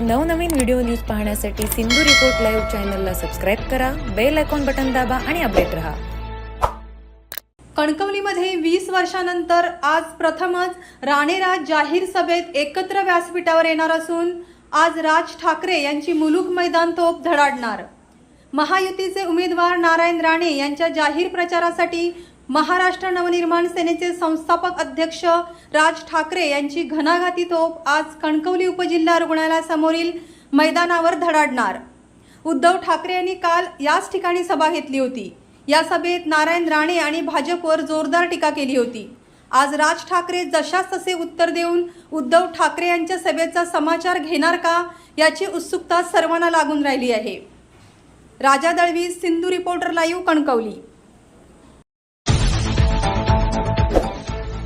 नवनवीन video news पाहण्यासाठी Sindhu report live चॅनलला सबस्क्राईब करा बेल आयकॉन बटन दाबा आणि अपडेट रहा. कणकवलीमध्ये वीस वर्षानंतर आज प्रथमच राणेराज जाहीर सभेत एकत्र व्यासपीठावर येणार असून आज राज ठाकरे यांची मुलुक मैदान तोप धडाडणार. महायुतीचे उमेदवार नारायण राणे यांच्या जाहीर प्रचारासाठी महाराष्ट्र नवनिर्माण सेनेचे संस्थापक अध्यक्ष राज ठाकरे यांची घणाघाती तोप आज कणकवली उपजिल्हा रुग्णालयासमोरील मैदानावर धडाडणार. उद्धव ठाकरे यांनी काल याच ठिकाणी सभा घेतली होती. या सभेत नारायण राणे आणि भाजपवर जोरदार टीका केली होती. आज राज ठाकरे जशास तसे उत्तर देऊन उद्धव ठाकरे यांच्या सभेचा समाचार घेणार का याची उत्सुकता सर्वांना लागून राहिली आहे. Raja Dalvi Sindhu reporter live Kankavli.